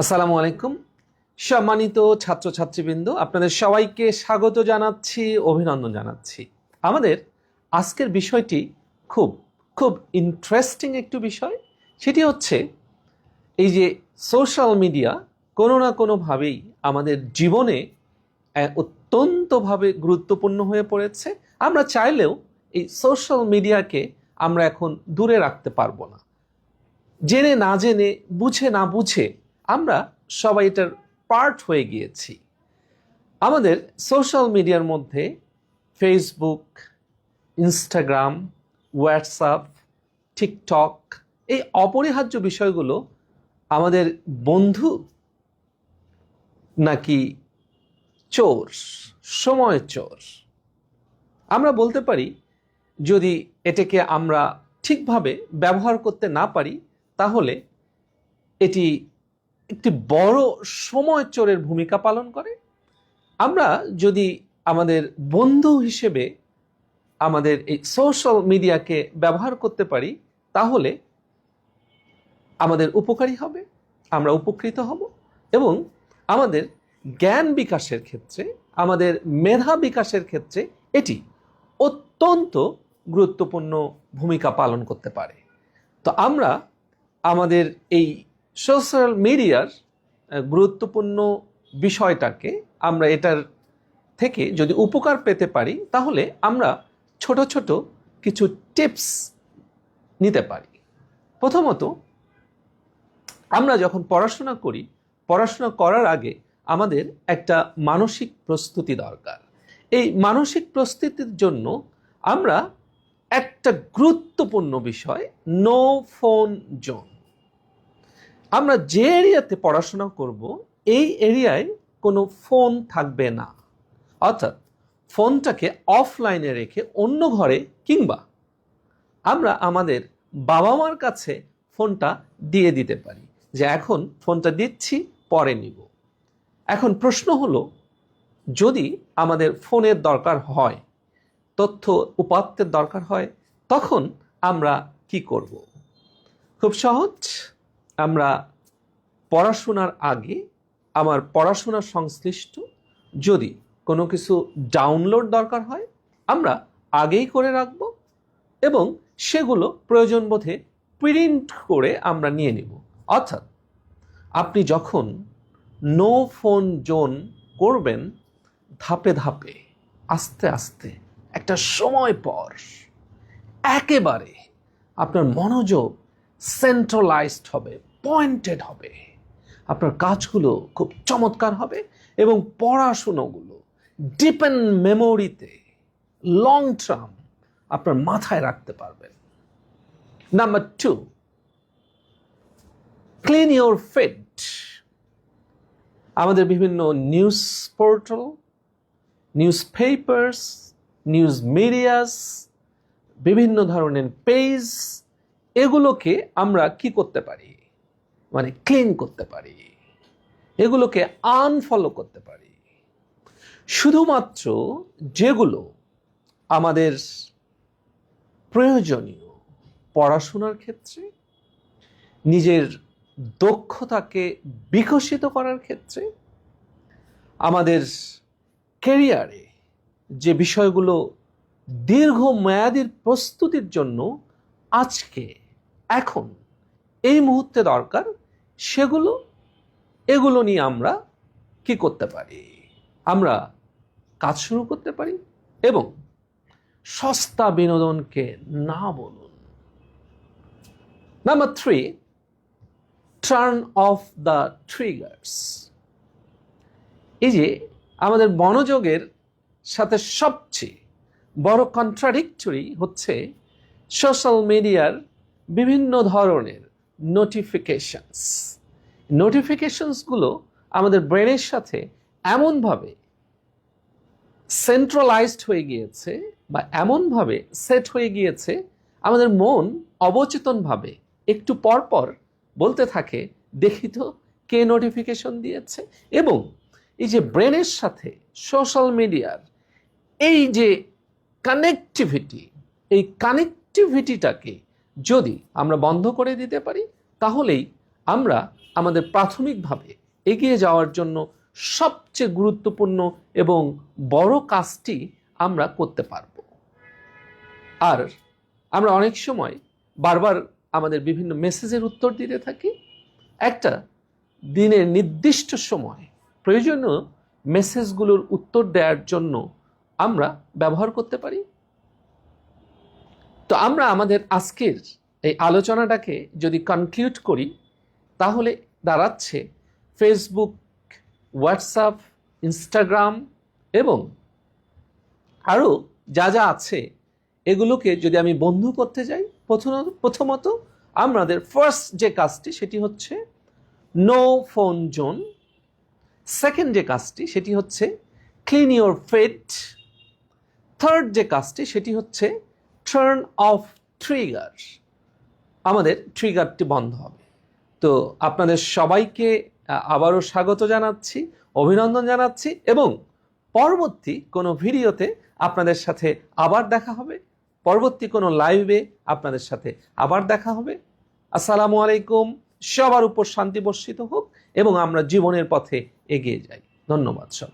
আসসালামু আলাইকুম। সম্মানিত ছাত্রছাত্রীবৃন্দ, আপনাদের সবাইকে স্বাগত জানাচ্ছি, অভিনন্দন জানাচ্ছি। আমাদের আজকের বিষয়টি খুব খুব ইন্টারেস্টিং একটু বিষয়। সেটি হচ্ছে এই যে সোশ্যাল মিডিয়া কোনো না কোনোভাবেই আমাদের জীবনে অত্যন্তভাবে গুরুত্বপূর্ণ হয়ে পড়েছে। আমরা চাইলেও এই সোশ্যাল মিডিয়াকে আমরা এখন দূরে রাখতে পারব না। জেনে না জেনে, বুঝে না বুঝে আমরা সবাই এটার পার্ট হয়ে গিয়েছি। আমাদের সোশ্যাল মিডিয়ার মধ্যে ফেসবুক ইনস্টাগ্রাম হোয়াটসঅ্যাপ টিকটক এই অপরিহার্য বিষয়গুলো আমাদের বন্ধু নাকি চোর, সময় চোর। আমরা বলতে পারি, যদি এটাকে আমরা ঠিকভাবে ব্যবহার করতে না পারি, তাহলে এটি একটি বড় সময় চোরের ভূমিকা পালন করে। আমরা যদি আমাদের বন্ধু হিসেবে আমাদের এই সোশ্যাল মিডিয়াকে ব্যবহার করতে পারি, তাহলে আমাদের উপকারী হবে, আমরা উপকৃত হব এবং আমাদের জ্ঞান বিকাশের ক্ষেত্রে, আমাদের মেধা বিকাশের ক্ষেত্রে এটি অত্যন্ত গুরুত্বপূর্ণ ভূমিকা পালন করতে পারে। তো আমরা আমাদের এই সোশ্যাল মিডিয়ার গুরুত্বপূর্ণ বিষয়টাকে আমরা এটার থেকে যদি উপকার পেতে পারি, তাহলে আমরা ছোট ছোট কিছু টিপস নিতে পারি। প্রথমত, আমরা যখন পড়াশোনা করি, পড়াশোনা করার আগে আমাদের একটা মানসিক প্রস্তুতি দরকার। এই মানসিক প্রস্তুতির জন্য আমরা একটা গুরুত্বপূর্ণ বিষয় নো ফোন জোন আমরা যে এরিয়াতে পড়াশোনা করব, এই এরিয়ায় কোনো ফোন থাকবে না। অর্থাৎ ফোনটাকে অফলাইনে রেখে অন্য ঘরে কিংবা আমরা আমাদের বাবা মার কাছে ফোনটা দিয়ে দিতে পারি যে এখন ফোনটা দিচ্ছি, পরে নিব। এখন প্রশ্ন হলো, যদি আমাদের ফোনের দরকার হয়, তথ্য উপাত্তের দরকার হয়, তখন আমরা কি করব? খুব সহজ, আমরা পড়াশোনার আগে আমার পড়াশোনা সংশ্লিষ্ট, যদি কোনো কিছু ডাউনলোড দরকার হয়, আমরা আগেই করে রাখব এবং সেগুলো প্রয়োজন বোধে প্রিন্ট করে আমরা নিয়ে নেব। অর্থাৎ, আপনি যখন নো ফোন জোন করবেন, ধাপে ধাপে, আস্তে আস্তে, একটা সময় পর, একেবারে আপনার মনোযোগ সেন্ট্রালাইজড হবে পয়েন্টেড হবে। আপনার কাজগুলো খুব চমৎকার হবে এবং পড়াশুনোগুলো ডিপেন্ড মেমোরিতে লং টার্ম আপনার মাথায় রাখতে পারবেন। Number two clean your feed আমাদের বিভিন্ন news portal newspapers news medias বিভিন্ন ধরনের পেজ এগুলোকে আমরা কি করতে পারি? মানে ক্লিন করতে পারি। এগুলোকে আনফলো করতে পারি। শুধুমাত্র যেগুলো আমাদের প্রয়োজনীয় পড়াশোনার ক্ষেত্রে, নিজের দক্ষতাকে বিকশিত করার ক্ষেত্রে, আমাদের কেরিয়ারে যে বিষয়গুলো দীর্ঘ মেয়াদির প্রস্তুতির জন্য আজকে, এখন এই মুহূর্তে দরকার সেগুলো, এগুলো নিয়ে আমরা কি করতে পারি? আমরা কাজ শুরু করতে পারি এবং সস্তা বিনোদনকে না বলুন। Number three turn off the triggers এই যে আমাদের মনোযোগের সাথে সবচেয়ে বড় কন্ট্রাডিক্টরি হচ্ছে সোশ্যাল মিডিয়ার বিভিন্ন ধরনের নোটিফিকেশনস নোটিফিকেশনসগুলো আমাদের ব্রেনের সাথে এমনভাবে সেন্ট্রালাইজড হয়ে গিয়েছে বা এমনভাবে সেট হয়ে গিয়েছে, আমাদের মন অবচেতনভাবে একটু পর পর বলতে থাকে, দেখি তো কে নোটিফিকেশন দিয়েছে? এবং এই যে ব্রেনের সাথে সোশ্যাল মিডিয়ার এই যে কানেকটিভিটি এই কানেকটিভিটিটাকে যদি আমরা বন্ধ করে দিতে পারি, তাহলেই আমরা আমাদের প্রাথমিকভাবে এগিয়ে যাওয়ার জন্য সবচেয়ে গুরুত্বপূর্ণ এবং বড় কাজটি আমরা করতে পারব। আর আমরা অনেক সময় বারবার আমাদের বিভিন্ন মেসেজের উত্তর দিতে থাকি। একটা দিনের নির্দিষ্ট সময় প্রয়োজনীয় মেসেজগুলোর উত্তর দেওয়ার জন্য আমরা ব্যবহার করতে পারি। তো আমরা আমাদের আজকের এই আলোচনাটাকে যদি কনক্লুড করি, তাহলে দাঁড়াচ্ছে ফেসবুক হোয়াটসঅ্যাপ ইনস্টাগ্রাম এবং আরও যা যা আছে, এগুলোকে যদি আমি বন্ধ করতে যাই, প্রথমত প্রথমত আমাদের ফার্স্ট যে কাজটি সেটি হচ্ছে নো ফোন জোন সেকেন্ড যে কাজটি সেটি হচ্ছে ক্লিন ইউর ফেট থার্ড যে কাজটি সেটি হচ্ছে টার্ন অফ ট্রিগার আমাদের ট্রিগারটি বন্ধ হবে। তো আপনাদের সবাইকে আবারও স্বাগত জানাচ্ছি, অভিনন্দন জানাচ্ছি এবং পরবর্তী কোনো ভিডিওতে আপনাদের সাথে আবার দেখা হবে। পরবর্তী কোনো লাইভে আপনাদের সাথে আবার দেখা হবে। আসসালামু আলাইকুম। সবার উপর শান্তি বর্ষিত হোক এবং আমরা জীবনের পথে এগিয়ে যাই। ধন্যবাদ সব